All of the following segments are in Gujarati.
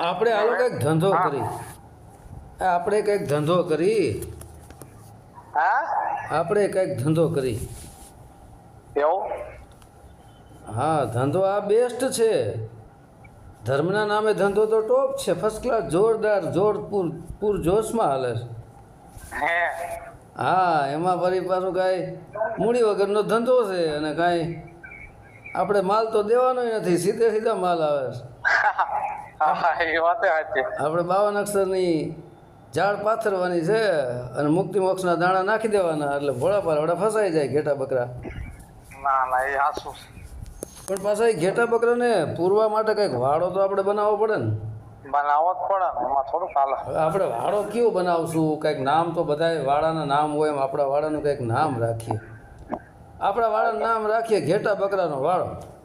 આપણે આલો કંઈક ધંધો. કરી. આપણે કંઈક ધંધો કરી. હા? આપણે કંઈક ધંધો કરી. એવું? હા ધંધો આ બેસ્ટ છે. ધર્મના નામે ધંધો તો ટોપ છે. ફર્સ્ટ ક્લાસ જોરદાર જોર પૂર જોશમાં હાલે છે. હા? એમાં ફરી પાછું કાંઈ મૂડી વગરનો ધંધો છે અને કાંઈ આપણે માલ તો દેવાનોય નથી. સીધે સીધા માલ આવે છે. આપણે બાવન અક્ષરની ઝાડ પાથરવાની છે અને મુક્તિ મોક્ષના દાણા નાખી દેવાના એટલે ભોળા પારવડા ફસાઈ જાય ઘેટા બકરા. ના ના એ હાસુ પણ પાછા એ ઘેટા બકરાને પૂરવા માટે કંઈક વાડો તો આપણે બનાવવો પડે ને. બનાવવો જ પડે ને એમાં થોડું ચાલે આપણે વાડો કયો બનાવશું? કંઈક નામ તો બધાય વાડાના નામ હોય એમ આપણા વાડાનું કંઈક નામ રાખીએ. આપણા વાળાનું નામ રાખીએ ઘેટા બકરાનો બરાબર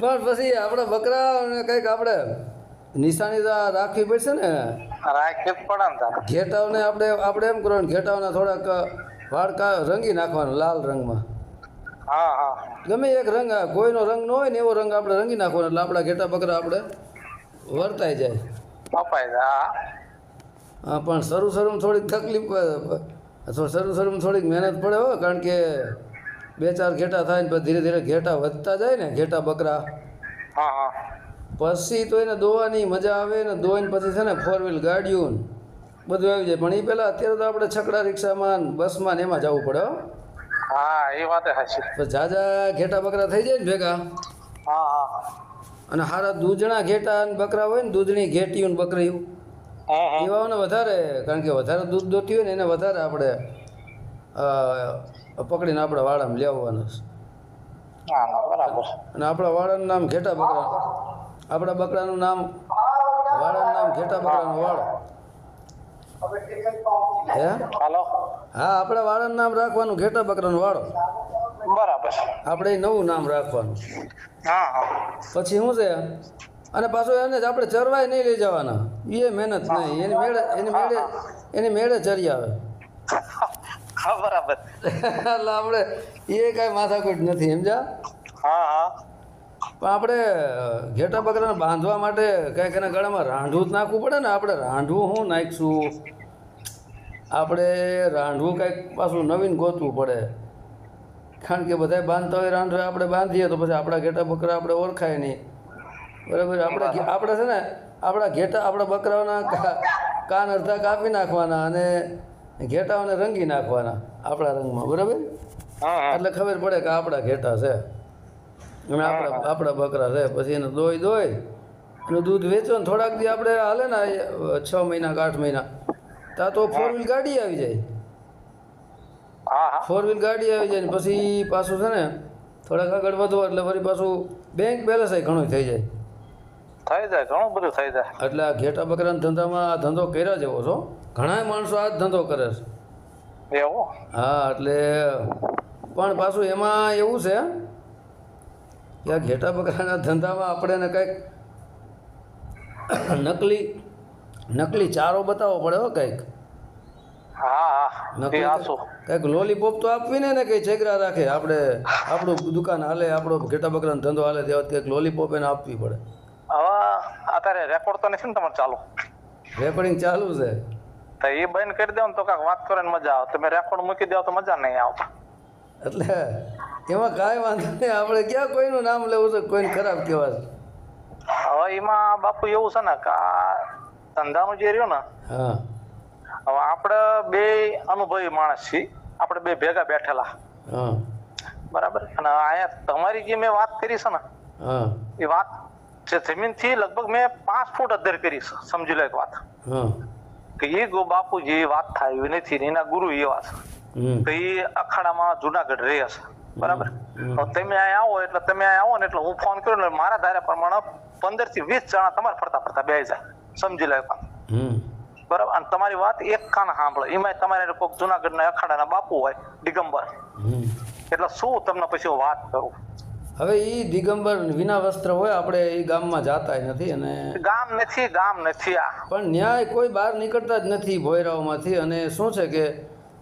પણ પછી આપણે બકરા કંઈક આપણે નિશાની રાખવી પડશે ને. રાખવી પડે ઘેટાઓને આપણે આપણે એમ કરવાનું ઘેટાઓના થોડાક વાળકા રંગી નાખવાનો લાલ રંગમાં. હા હા. ગમે એક રંગ કોઈનો રંગ ન હોય ને એવો રંગ આપણે રંગી નાખવાનો એટલે આપણા ઘેટા બકરા આપણે વર્તાઈ જાય. અપાઈ હા. પણ શરૂ શરૂ થોડીક તકલીફ પડે. અથવા શરૂ શરૂમાં થોડીક મહેનત પડે હોય કારણ કે બે ચાર ઘેટા થાય ને પછી ધીરે ધીરે ઘેટા વધતા જાય ને ઘેટા બકરા. પછી તો એને દોવાની મજા આવે ને દોઈને પછી છે ને ફોર વ્હીલ ગાડીઓ બધું આવી જાય. પણ એ પહેલાં અત્યારે તો આપણે છકડા રિક્ષામાં બસમાં ને એમાં જવું પડે હા. એ વાત સાચી. જાજા ઘેટા બકરા થઈ જાય ને ભેગા. હા હા અને હારા દૂધણા ઘેટા અને બકરા હોય ને દૂધણી ઘેટીઓ ને એવાઓને વધારે કારણ કે વધારે દૂધ દોતી હોય ને એને વધારે આપણે પકડીને આપણા વાળામાં લેવાનું છે. અને આપણા વાળાનું નામ ઘેટા બકરા આપણા બકરાનું નામ વાળાનું નામ ઘેટા બકરાનું વાળ. હે? હાલો. હા આપણા વાળાનું નામ રાખવાનું ઘેટા બકરાનું વાળો. બરાબર. આપણે એ નવું નામ રાખવાનું. હા. પછી શું છે? અને પાછું એને જ આપણે ચરવાય નહીં લઈ જવાના. એ મહેનત નહીં એની મેળે એની મેળે એની મેળે ચરી આવે. બરાબર. એટલે આપણે એ કાંઈ માથાકૂટ નથી સમજ્યા? હા હા. પણ આપણે ઘેટા બકરાને બાંધવા માટે કંઈક એના ગળામાં રાંઢવું જ નાખવું પડે ને આપણે રાંઢવું શું નાખીશું? આપણે રાંઢવું કંઈક પાછું નવીન ગોતવું પડે. કારણ કે બધાય બાંધતા હોય રાંઢવે આપણે બાંધીએ તો પછી આપણા ઘેટા બકરા આપણે ઓળખાય નહીં. બરાબર? આપણે આપણે છે ને આપણા ઘેટા આપણા બકરાઓના કાન અડધા કાપી નાખવાના અને ઘેટાઓને રંગી નાખવાના આપણા રંગમાં બરાબર? એટલે ખબર પડે કે આપણા ઘેટા છે. અને આપણા આપણા બકરા છે. પછી એને દોઈ દોઈ એનું દૂધ વેચો ને થોડાક દી આપણે હાલે ને છ મહિના કે આઠ મહિના. ત્યાં તો ફોર વ્હીલ ગાડી આવી જાય. ફોર વ્હીલ ગાડી આવી જાય ને પછી પાછું છે ને થોડાક આગળ વધો એટલે ફરી પાછું બેંક બેલેન્સ ઘણું થઈ જાય. થઈ જાય ઘણું બધું થઈ જાય. એટલે આ ઘેટા બકરાના ધંધામાં આ ધંધો કર્યા જેવો છો? ઘણા માણસો આ જ ધંધો કરે છે. એવું? હા એટલે પણ પાછું એમાં એવું છે કે આ ઘેટા બકરાના ધંધામાં આપણે ને કંઈક નકલી નકલી ચારો બતાવવો પડે હો કંઈક. હા હા. નકલી કંઈક લોલીપોપ તો આપવી ને ને કંઈ છેગરા રાખે. આપણે આપણું દુકાન હાલે આપણો ઘેટા બકરાનો ધંધો હાલે તે વખતે કંઈક લોલીપોપ એને આપવી પડે. અત્યારે રેકોર્ડ તો નથી ને તમારે ચાલુ? રેકોર્ડિંગ ચાલુ છે. તો એ બંધ કરી દો ને તો કાંક વાત કરે ને મજા આવે. તમે રેકોર્ડ મૂકી દો તો મજા નહીં આવે એટલે એમાં કાંઈ વાંધો નહીં. આપણે ક્યાં કોઈનું નામ લેવું છે કોઈને ખરાબ કહેવાય હવે એમાં બાપુ એવું છે ને કે આ ધંધાનું જે રહ્યું ને હવે આપણે બે અનુભવી માણસ છીએ. આપણે બે ભેગા બેઠેલા. બરાબર? અને અહીંયા તમારી જે મેં વાત કરી છે ને એ વાત જે જમીનથી લગભગ મેં પાંચ ફૂટ અધર કરી સમજી લો એક વાત. કે એ ગો બાપુ જે વાત થાય એવી નથી ને એના ગુરુ એવા છે. તો એ અખાડામાં જુનાગઢ રહે છે. બરાબર. તમે અહીંયા આવો એટલે તમે અહીંયા આવો ને એટલે હું ફોન કર્યો ને મારા ધારા પ્રમાણે પંદરથી વીસ જણા તમારે ફરતા ફરતા બે જાય. સમજી લો એક વાત. બરાબર? અને તમારી વાત એક કાન સાંભળે. એમાં તમારે કોઈક જુનાગઢના અખાડાના બાપુ હોય દિગંબર. એટલે શું તમને પછી વાત કરું? હવે એ દિગંબર વિના વસ્ત્ર હોય આપણે એ ગામમાં જાતા નથી અને ગામ નથી ગામ નથી આ. પણ ન્યાય કોઈ બહાર નીકળતા જ નથી ભોયરાઓમાંથી અને શું છે કે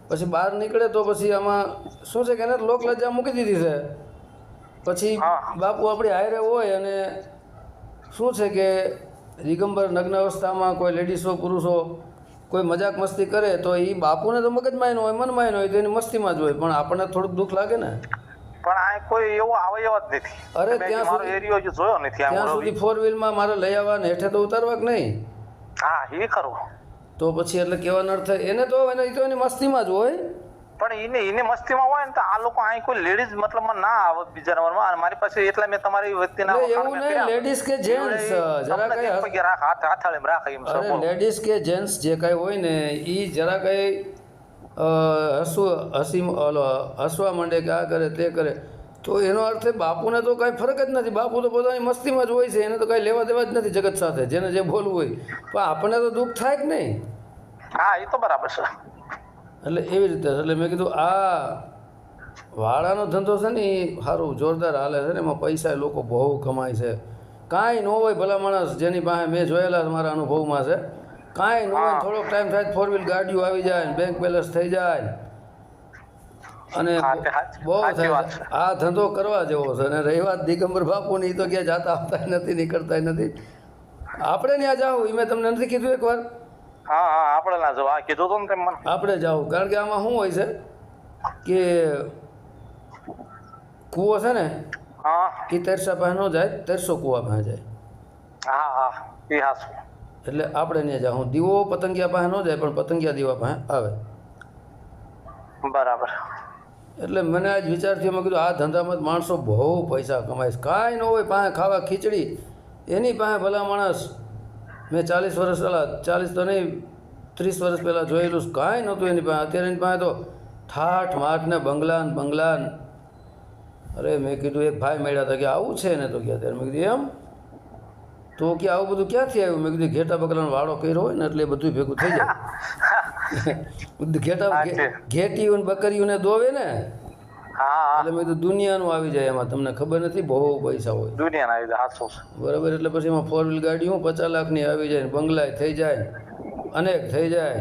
પછી બહાર નીકળે તો પછી આમાં શું છે કે એને લોક લજ્જા મૂકી દીધી છે. પછી બાપુ આપણી હારે હોય અને શું છે કે દિગંબર નગ્ન અવસ્થામાં કોઈ લેડીસો પુરુષો કોઈ મજાક મસ્તી કરે તો એ બાપુને તો મગજમાં હોય મનમાં હોય તો એની મસ્તીમાં જ હોય પણ આપણને થોડુંક દુઃખ લાગે ને? પણ આ કોઈ એવો અવયવ જ નથી. અરે, ત્યાં સુધી- એરિયો હજુ જોયો નથી ત્યાં સુધી ફોર વ્હીલમાં મારે લઈ આવવા ને હેઠે તો ઉતારવા કે નહીં? હા એ ખરું. તો પછી એટલે કહેવાનો અર્થ એને તો એને તો એની મસ્તીમાં જ હોય. પણ એને એને મસ્તીમાં હોય ને તો આ લોકો અહીં કોઈ લેડીઝ મતલબમાં ના આવે બીજા નંબરમાં અને મારી પાસે એટલે મેં તમારી વ્યક્તિના એવું નહીં લેડીઝ કે જેન્ટ્સ જરા કઈ રાખ હાથ હાથાળીમાં રાખે એમ અરે લેડીઝ કે જેન્ટ્સ જે કઈ હોય ને એ જરા કાંઈ હસવું હસી હસવા માંડે કે આ કરે તે કરે. તો એનો અર્થ એ બાપુને તો કાંઈ ફરક જ નથી. બાપુ તો પોતાની મસ્તીમાં જ હોય છે એને તો કાંઈ લેવા દેવા જ નથી જગત સાથે જેને જે બોલવું હોય. પણ આપણને તો દુઃખ થાય જ નહીં? હા એ તો બરાબર છે. એટલે એવી રીતે એટલે મેં કીધું આ વાળાનો ધંધો છે ને એ સારું જોરદાર હાલે છે ને એમાં પૈસા લોકો બહુ કમાય છે. કાંઈ ન હોય ભલા માણસ જેની પાસે મેં જોયેલા મારા અનુભવમાં છે. કાંઈ ન હોય થોડોક ટાઈમ થાય ફોર વ્હીલ ગાડીઓ આવી જાય ને બેંક બેલેન્સ થઈ જાય. અને બહુ થાય. આ ધંધો કરવા જેવો છે. અને રહી વાત દિગંબર બાપુની તો ક્યાં જાતા આવતા નથી નીકળતા નથી. આપણે ત્યાં જાઓ એ મેં તમને નથી કીધું એકવાર હા હા આપણે ના જો આ કીધું તો ને તેમ આપણે જાવું કારણ કે આમાં શું હોય છે કે કૂવો છે ને હા. એ તરસા પાસે ન જાય તરસો કૂવા પાસે જાય. હા હા. એ હા એટલે આપણે ત્યાં હું દીવો પતંગિયા પાસે ન જાય પણ પતંગિયા દીવા પાસે આવે. બરાબર. એટલે મને આજ વિચાર થયો મેં કીધું આ ધંધામાં માણસો બહુ પૈસા કમાય છે. કાંઈ ન હોય પાસે ખાવા ખીચડી એની પાસે ભલા માણસ મેં ચાલીસ વર્ષ પહેલાં ચાલીસ તો નહીં ત્રીસ વર્ષ પહેલાં જોયેલું. કાંઈ નહોતું એની પાસે. અત્યારે એની પાસે તો ઠાઠ માઠ ને બંગલાન બંગલાન. અરે મેં કીધું એક ભાઈ મળ્યા હતા કે આવું છે ને તો કે ત્યારે મેં કીધું એમ? તો કે આવું બધું ક્યાંથી આવ્યું? મેં કીધું ઘેટા બકરાનો વાળો કર્યો હોય ને એટલે બધું ભેગું થઈ જાય. ઘેટા હા, ઘે- છે. ઘેટીયું ને બકરીઓને દોવે ને એટલે મેં કીધું દુનિયાનું આવી જાય એમાં. તમને ખબર નથી બહુ પૈસા હોય. દુનિયાના આવી જાય બરાબર એટલે પછી એમાં ફોર વ્હીલ ગાડી હું પચાસ લાખની આવી જાય બંગલાય થઈ જાય અનેક થઈ જાય.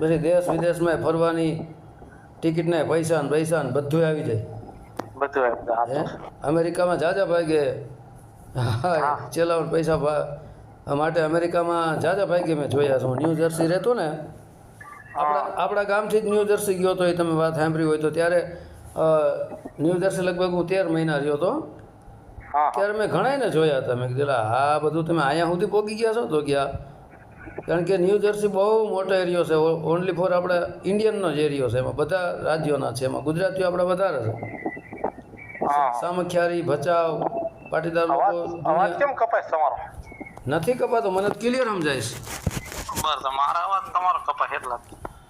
પછી દેશ વિદેશમાં ફરવાની ટિકિટને પૈસા ને પૈસા ને બધું આવી જાય. બધું. અમેરિકામાં જાજા ભાગે હા ચલાવણ પૈસા માટે અમેરિકામાં જાજા ભાગે મેં જોયા છે. હું ન્યૂ જર્સી રહેતો ને આપણા આપણા ગામથી જ ન્યૂ જર્સી ગયો હતો એ તમે વાત સાંભળી હોય તો. ત્યારે ન્યૂ જર્સી લગભગ હું તેર મહિના રહ્યો હતો. ત્યારે મેં ઘણાયને જોયા હતા. મેં કીધું "લા, આ બધું તમે અહીંયા સુધી પહોંચી ગયા છો? તો ગયા. કારણ કે ન્યૂ જર્સી બહુ મોટો એરિયો છે. ઓનલી ફોર આપણે ઇન્ડિયનનો જ એરિયો છે. એમાં બધા રાજ્યોના છે. એમાં ગુજરાતીઓ આપણા વધારે છે. સામખિયારી ભચાઉ પાટીદાર લોકો અવાજ અવાજ કેમ કપાય તમારો? નથી કપાતો મને ક્લિયર સમજાય છે. બસ મારા અવાજ તમારો કપાય એટલા.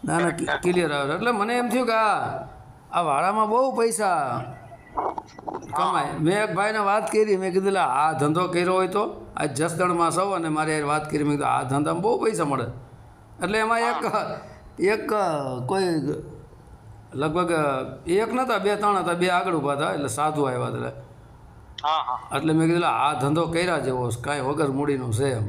ના ના ક્લિયર આવે. એટલે મને એમ થયું કે આ આ વાળામાં બહુ પૈસા કમાય. મેં એક ભાઈને વાત કરી મેં કીધું આ ધંધો કર્યો હોય તો આ જસદણમાં સૌ અને મારે વાત કરી. મેં કીધું આ ધંધામાં બહુ પૈસા મળે. એટલે એમાં એક એક કોઈ લગભગ એક નહોતા બે ત્રણ હતા બે આગળ ઊભા હતા એટલે સાધુ આવ્યા હતા. એટલે મેં કીધું આ ધંધો કર્યા જેવો કાંઈ વગર મૂડીનો છે એમ.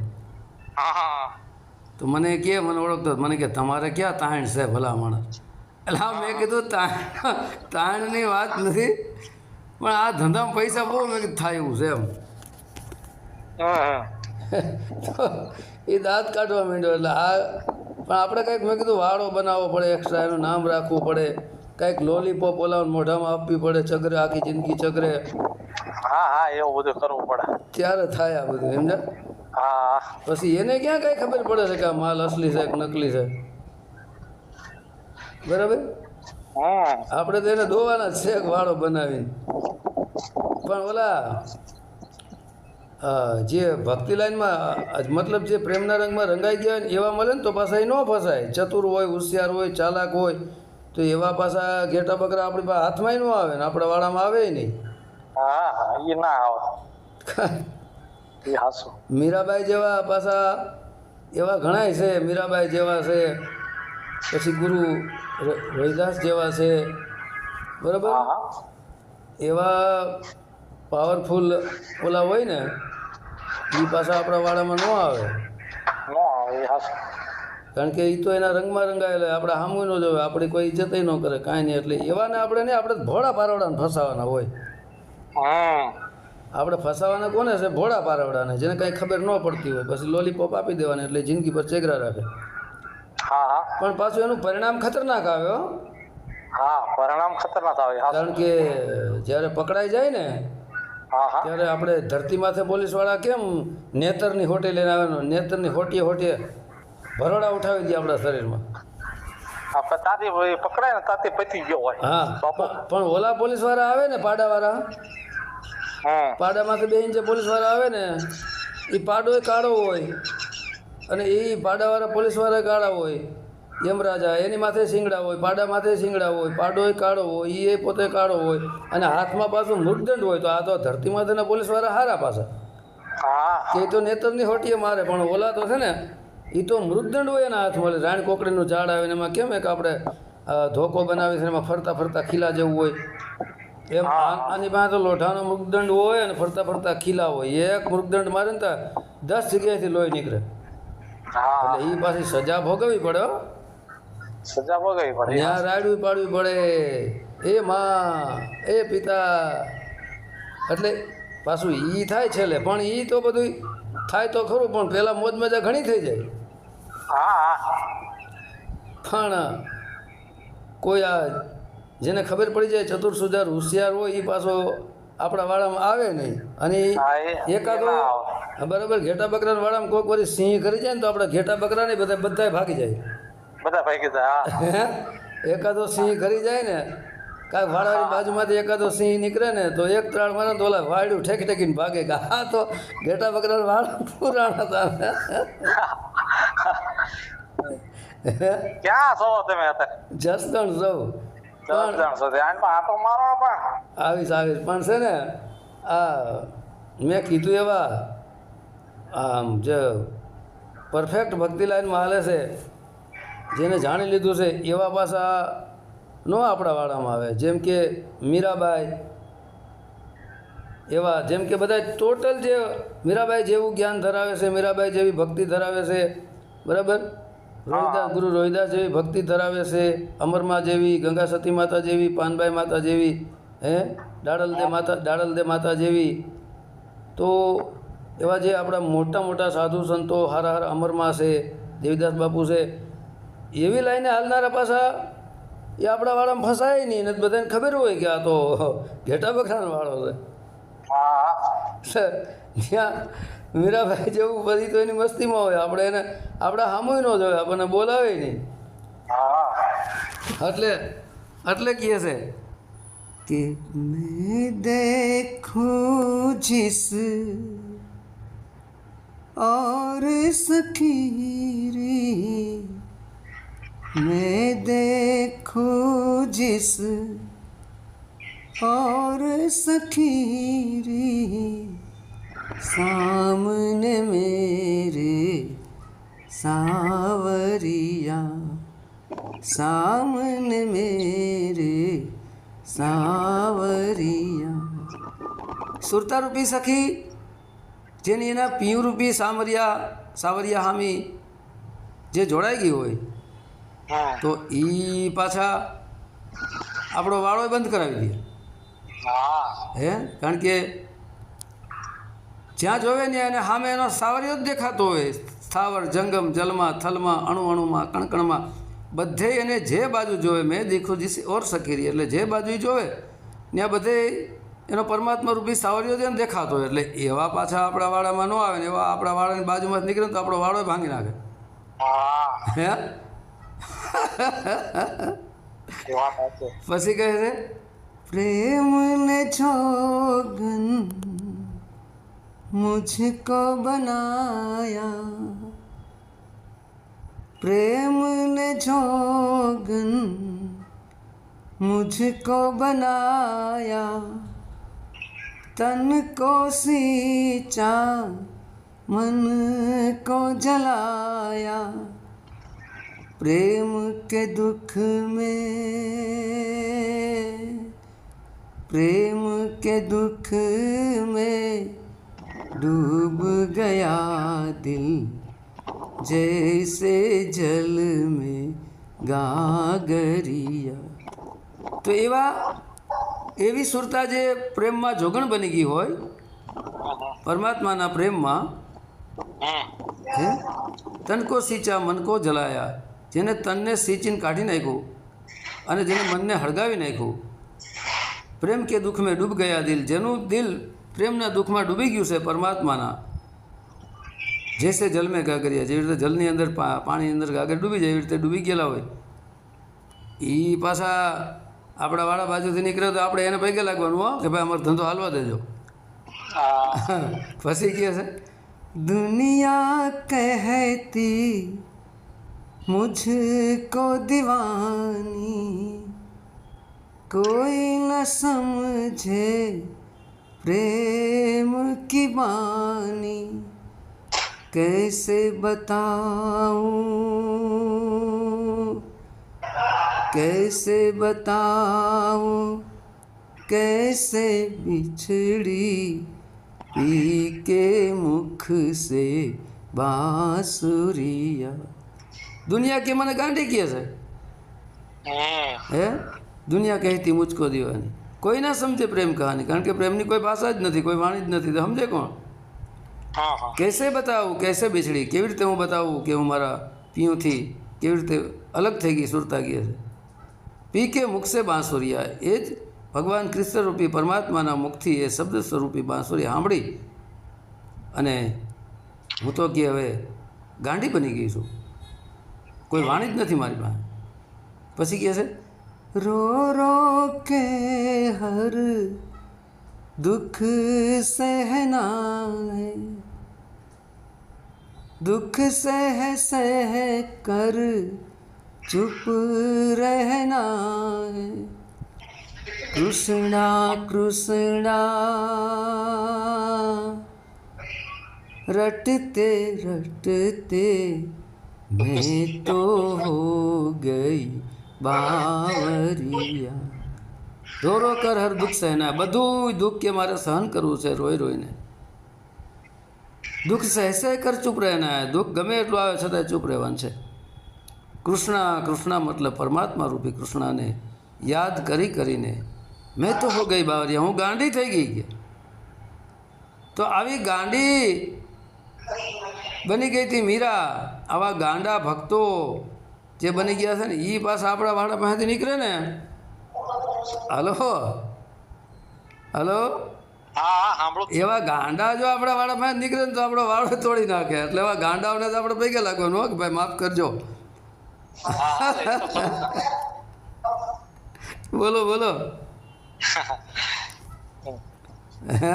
તો મને કે મને ઓળખતો. મને કે તમારે ક્યાં તાણ છે ભલા માણસ? એટલે હા મેં કીધું તાણ તાણની વાત નથી પણ આ ધંધામાં પૈસા બહુ મેં થાય એવું છે એમ. એ દાંત કાઢવા માંડ્યો એટલે આ પણ આપણે કંઈક મેં કીધું વાળો બનાવવો પડે એક્સ્ટ્રા એનું નામ રાખવું પડે. કંઈક લોલીપોપ ઓલાውን મોઢામાં આપવી પડે ચગરે આખી જિંદગી ચગરે. હા હા એવું બધું કરવું પડે. ત્યારે થાય આ બધું સમજ્યા હા. પછી એને ક્યાં કાંઈ ખબર પડે છે કે આ માલ અસલી છે કે નકલી છે? બરાબર? આપણે તો એને દોવાના જ છે વાળો બનાવીને. પણ ઓલા જે ભક્તિ લાઈનમાં મતલબ જે પ્રેમના રંગમાં રંગાઈ ગયા હોય ને એવા મળે ને તો પાછા એ ન ફસાય. ચતુર હોય હોશિયાર હોય ચાલાક હોય તો એવા પાછા ઘેટા બકરા આપણી પાસે હાથમાં ન આવે ને આપણા વાળામાં આવે નહીં. હા હા એ ના આવે. મીરાબાઈ જેવા પાછા એવા ઘણાય છે મીરાબાઈ જેવા છે પછી ગુરુ રવિદાસ જેવા છે બરાબર? એવા પાવરફુલ ઓલા હોય ને એ પાછા આપણા વાળામાં ન આવે. ન આવે કારણ કે એ તો એના રંગમાં રંગાયેલા આપણે સામું ન જોવે. આપણી કોઈ ઇજ્જત ન કરે. કાંઈ નહીં. એટલે એવાને આપણે નહીં આપણે ભોળા પારવડાને ફસાવાના હોય. આપણે ફસાવાના કોને છે? ભોળા પારવડાને. જેને કાંઈ ખબર ન પડતી હોય. પછી લોલીપોપ આપી દેવાની એટલે જિંદગી પર ચેગરા રાખે. પણ પાછું એનું પરિણામ ખતરનાક આવે હો. હા પરિણામ ખતરનાક આવે. કારણ કે જ્યારે પકડાઈ જાય ને ત્યારે આપણે ધરતી માથે પોલીસવાળા કેમ નેતરની હોટે લઈને આવે નેતરની હોટીએ હોટીએ ભરોડા ઉઠાવી દે આપણા શરીરમાં. પકડાય ને તાતી પતી ગયો હોય. હા બાપુ. પણ- ઓલા ઓલા પોલીસવાળા આવે ને પાડાવાળા? વાળા પાડામાંથી બે ઇંચે પોલીસવાળા આવે ને એ પાડો કાળો હોય. અને એ પાડાવાળા પોલીસવાળા કાળા હોય. યમરાજા એની માથે શિંગડા હોય પાડા માથે શિંગડા હોય પાડો કાળો હોય એ પોતે કાળો હોય. અને હાથમાં પાછું મૃગદંડ હોય તો આ તો ધરતી માથેના પોલીસવાળા હારા પાછા. કે એ તો નેતરની હોટીએ મારે પણ ઓલા તો છે ને એ તો મૃદંડ હોય એના હાથમાં એટલે રાણ કોકડીનું ઝાડ આવે ને એમાં કેમ એક આપણે ધોકો બનાવી છે એમાં ફરતા ફરતા ખીલા જેવું હોય? એમ આની પાસે તો લોઢાનો મૃગદંડ હોય અને ફરતા ફરતા ખીલા હોય. એક મૃગદંડ મારે ને દસ જગ્યાએથી લોહી નીકળે. એટલે એ પાછી સજા ભોગવવી પડે હો. સજા ભોગવી પડે ત્યાં રાડવી પાડવી પડે. એ માં એ પિતા. એટલે પાછું ઈ થાય છેલ્લે. પણ ઈ તો બધું થાય તો ખરું પણ પેલા મોજ મજા ઘણી થઈ જાય. પણ કોઈ આ જેને ખબર પડી જાય ચતુર સુધાર હોશિયાર હોય એ પાછો આપણા વાળામાં આવે નહીં. અને એકાદો બરાબર ઘેટા બકરા વાળામાં કોઈક વાર સિંહ કરી જાય ને તો આપણા ઘેટા બકરાને બધા બધાય ભાગી જાય. બધા ભાગી જાય એકાદો સિંહ કરી જાય ને કાંઈ વાળાની બાજુમાંથી એકાદો સિંહ નીકળે ને તો એક ત્રણ મારે તો ઓલા ઠેક ઠેકી ઠેકીને ભાગે કે હા તો ઘેટા બકરા વાળ પુરાણા હતા. ક્યાં છો તમે જસદણ સૌ આવીશ આવીશ. પણ છે ને આ મેં કીધું એવા આમ જે પરફેક્ટ ભક્તિ લાઈનમાં હાલે છે જેને જાણી લીધું છે એવા પાછા ન આપણા વાળામાં આવે. જેમ કે મીરાબાઈ એવા જેમ કે બધા ટોટલ જે મીરાબાઈ જેવું જ્ઞાન ધરાવે છે મીરાબાઈ જેવી ભક્તિ ધરાવે છે બરાબર? રોહિદાસ ગુરુ રોહિદાસ જેવી ભક્તિ ધરાવે છે અમરમાં જેવી ગંગા સતી માતા જેવી પાનબાઈ માતા જેવી હે? દાડલદે માતા દાડલદે માતા જેવી. તો એવા જે આપણા મોટા મોટા સાધુ સંતો હારા હારા અમરમાં છે દેવીદાસ બાપુ છે એવી લાઈને હાલનારા પાછા એ આપણા વાળામાં ફસાય નહીં ને બધાને ખબર હોય કે આ તો ઘેટા બકરાનો વાળો છે હા સર ત્યાં મીરાભાઈ જેવું બધી તો એની મસ્તીમાં હોય આપણે એને આપણે સામુય ન જોઈએ આપણને બોલાવે નહીં હા એટલે એટલે કહે છે कि मैं देखूं जिस और सखीरी मैं देखूं जिस और सखीरी सामने मेरे सावरिया सामने मेरे સાવરિયા સુરતારૂપી સખી જેની એના પિયુરૂપી સામરિયા સાવરિયા હામી જે જોડાઈ ગઈ હોય હમ તો એ પાછા આપણો વાળો બંધ કરાવી દે. હે. કારણ કે જ્યાં જોવે ને એને સામે એનો સાવરિયો જ દેખાતો હોય. સ્થાવર જંગમ જલમાં થલમાં અણુ અણુમાં કણકણમાં. બધે એને જે બાજુ જોવે મેં દીખું જીસી ઓર સકીરી એટલે જે બાજુ જોવે ત્યાં બધે એનો પરમાત્મા રૂપી સાવરિયો જેને દેખાતો હોય. એટલે એવા પાછા આપણા વાળામાં ન આવે ને એવા આપણા વાળાની બાજુમાં નીકળે તો આપણો વાળો ભાંગી નાખે. હા? પછી કહે છે, પ્રેમ ને છોગન મુજકો બનાયા. પ્રેમ ને જોગન મુજકો બનાયા. તન કો સીચા, મન કો જલાયા. प्रेम के दुख में प्रेम के दुख में डूब गया दिल जैसे जल में गागरिया તો એવા એવી સુરતા જે પ્રેમમાં જોગણ બની ગઈ હોય પરમાત્માના પ્રેમમાં હમ હે તન કો સિંચા મન કો જલાયા જેને તનને સિંચીને કાઢી નાખ્યું અને જેને મનને હળગાવી નાખ્યું. પ્રેમ કે દુઃખ મેં ડૂબ ગયા દિલ જેનું દિલ પ્રેમના દુઃખમાં ડૂબી ગયું છે પરમાત્માના. જેસે જલમે ગાગરિયા જેવી રીતે જલની અંદર પા- પાણીની અંદર ગાગર ડૂબી જાય એવી રીતે ડૂબી ગયેલા હોય. એ પાછા આપણા વાળા બાજુથી નીકળ્યો તો આપણે એને પૈકે લાગવાનું હો કે ભાઈ અમારો ધંધો હાલવા દેજો. ફસી ગયા છે દુનિયા કહેતી मुझको दीवानी कोई न समझे प्रेम की बानी कैसे बताऊं कैसे बताऊं कैसे बिछड़ी पी के मुख से बाँसुरिया દુનિયા કે મને ગાંડી કહે છે? હે. દુનિયા કહેતી મુજકો દેવાની. કોઈ ના સમજે પ્રેમ કહાની કારણ કે પ્રેમની કોઈ ભાષા જ નથી કોઈ વાણી જ નથી. તો સમજે કોણ? કેસે બતાવું કેસે બિછડી? કેવી રીતે હું બતાવું કે હું મારા પિયુંથી કેવી રીતે અલગ થઈ ગઈ સુરતા ગઈ છે પી કે મુખસે બાંસુરિયા. એ જ ભગવાન કૃષ્ણરૂપી પરમાત્માના મુખથી એ શબ્દ સ્વરૂપી બાંસુરી સાંભળી. અને હું તો કે હવે ગાંડી બની ગઈ છું. કોઈ વાણી જ નથી મારી પાસે પછી કહે છે રો રો કે હર दुख सहना है दुख सह सह कर चुप रहना है कृष्णा कृष्णा रटते रटते मैं तो हो गई बावरिया રો રો કર હર દુઃખ સહેના બધું દુઃખ કે મારે સહન કરવું છે રોઈ રોઈને દુઃખ સહેસે કર ચૂપ રહેના હે દુઃખ ગમે એટલું આવે છતાં ચૂપ રહેવાનું છે કૃષ્ણ કૃષ્ણ મતલબ પરમાત્મા રૂપી કૃષ્ણને યાદ કરી કરીને મેં તો હો ગઈ બાવરિયા હું ગાંડી થઈ ગઈ કે તો આવી ગાંડી બની ગઈ હતી મીરા. આવા ગાંડા ભક્તો જે બની ગયા છે ને એ પાછા આપણા વાળા પાસેથી નીકળે ને? હલો? હલો? એવા ગાંડા જો આપણા વાળા પાસે નીકળે ને તો આપણો વાળો તોડી નાખે. એટલે એવા ગાંડાઓને તો આપણે પૈકે લાગવાનું. હો કે ભાઈ માફ કરજો. બોલો બોલો. હે?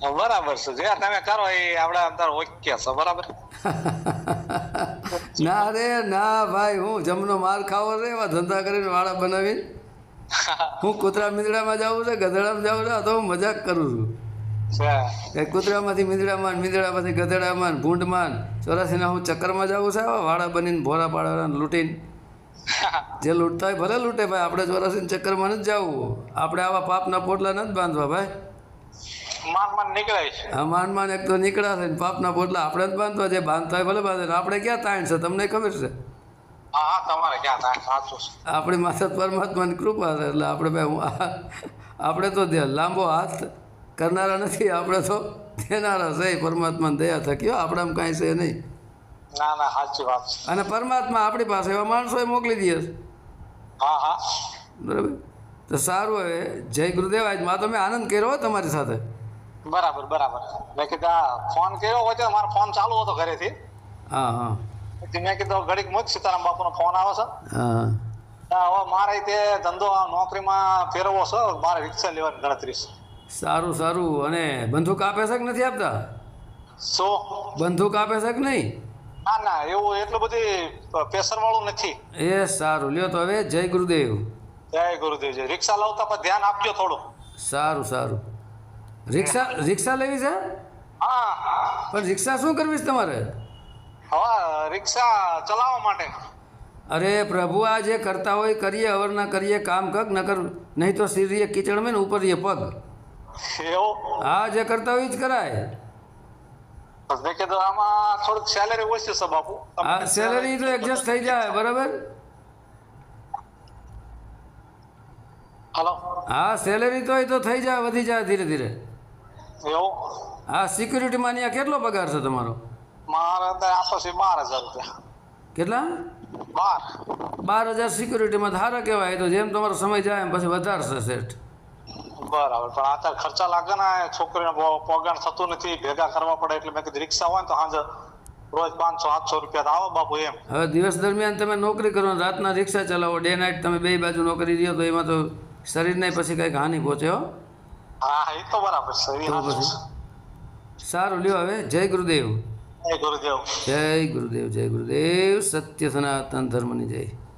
બરાબર છે. જે તમે કરો એ આપણે અંદર ઓકે છે બરાબર? ના રે ના ભાઈ હું જમનો માર ખાવો રે એવા ધંધા કરીને વાળા બનાવીને. હું કૂતરા મીંદડામાં જાઉં છે ગધેડામાં જાઉં છું તો હું મજાક કરું છું. કે કૂતરામાંથી મીંદડામાં ને મીંદડામાંથી ગધેડામાં ભૂંડમાં ચોરાસીના હું ચક્કરમાં જાઉં છે વાળા બનીને ભોરા પાડવાના લૂંટીને. જે લૂંટતા હોય ભલે લૂંટે ભાઈ આપણે ચોરાસીને ચક્કરમાં નથી જવું. આપણે આવા પાપના પોટલા નથી બાંધવા ભાઈ. માન માન છે. એક તો નીકળ્યા છે ને પાપના પોટલા આપણે જ બાંધવા જે બાંધતા હોય ભલે બાંધે આપણે ક્યાં તાણ છે તમને ખબર છે? છે? આપણી માથે પરમાત્માની કૃપા છે એટલે આપણે ભાઈ આપણે તો દે- લાંબો હાથ કરનારા નથી આપણે તો દેનારા છે પરમાત્માની દયા થકી આપણામાં કાંઈ છે નહીં. ના ના સાચી વાત અને પરમાત્મા આપણી પાસે એવા માણસો મોકલી દે છે. હા હા. બરાબર? તો સારું હવે જય ગુરુદેવ આજમાં તમે આનંદ કર્યો હો તમારી સાથે. બરાબર બરાબર. મેં કીધું આ ફોન કર્યો હોય તો મારો ફોન ચાલુ હતો ઘરેથી. હા હા. પછી મેં કીધું ઘડીક મુજ સીતારામ બાપુનો ફોન આવે છે. હા. હા, હવે મારે તે ધંધો નોકરીમાં ફેરવો છે મારે રિક્ષા લેવાની ગણતરી છે. સારું સારું. અને બંદૂક આપે છે કે નથી આપતા? સો બંદૂક આપે છે કે નહીં? ના ના એવું એટલું બધી પ્રેશર વાળું નથી. એ સારું. લ્યો તો હવે જય ગુરુદેવ. જય ગુરુદેવ જય રિક્ષા લાવતા પણ ધ્યાન આપજો થોડું. સારું સારું. રિક્ષા રિક્ષા લેવી છે? હા. પણ રિક્ષા શું કરવી છે તમારે? હવે રિક્ષા ચલાવવા માટે. અરે પ્રભુ આ જે કરતા હોય કરીએ અવરના કરીએ કામ કક ન કર નહીં તો સીરીએ કીચડ में ને ઉપર એ પગ. હા જે કરતા હોય જ કરાય. મેં આમાં થોડીક સેલેરી ઓછી છે બાપુ. આ સેલરી તો એડજસ્ટ થઈ જાય બરાબર? હલો. હા સેલેરી તો એ તો થઈ જાય વધી જાય ધીરે ધીરે. એવું? હા સિક્યુરિટીમાં અહીંયા કેટલો પગાર છે તમારો? મારા અંદર આસો છે બાર હજાર રૂપિયા કેટલા? બાર. બાર હજાર સિક્યુરિટીમાં ધારો કહેવાય તો જેમ તમારો સમય જાય એમ પછી વધારશે સેઠ બરાબર પણ અત્યારે ખર્ચા લાગે ને છોકરીને પગાર થતું નથી ભેગા કરવા પડે એટલે મેં કીધું રિક્ષા હોય તો સાંજે રોજ પાંચસો સાતસો રૂપિયા તો આવો બાપુ એમ. હવે દિવસ દરમિયાન તમે નોકરી કરો રાતના રિક્ષા ચલાવો ડે નાઇટ તમે બે બાજુ નોકરી રહ્યો તો એમાં તો શરીરને પછી કંઈક હાનિ પહોંચે હો એ તો બરાબર છે. સારું લ્યો હવે. જય ગુરુદેવ. જય ગુરુદેવ. જય ગુરુદેવ જય ગુરુદેવ. સત્ય સનાતન ધર્મની જય.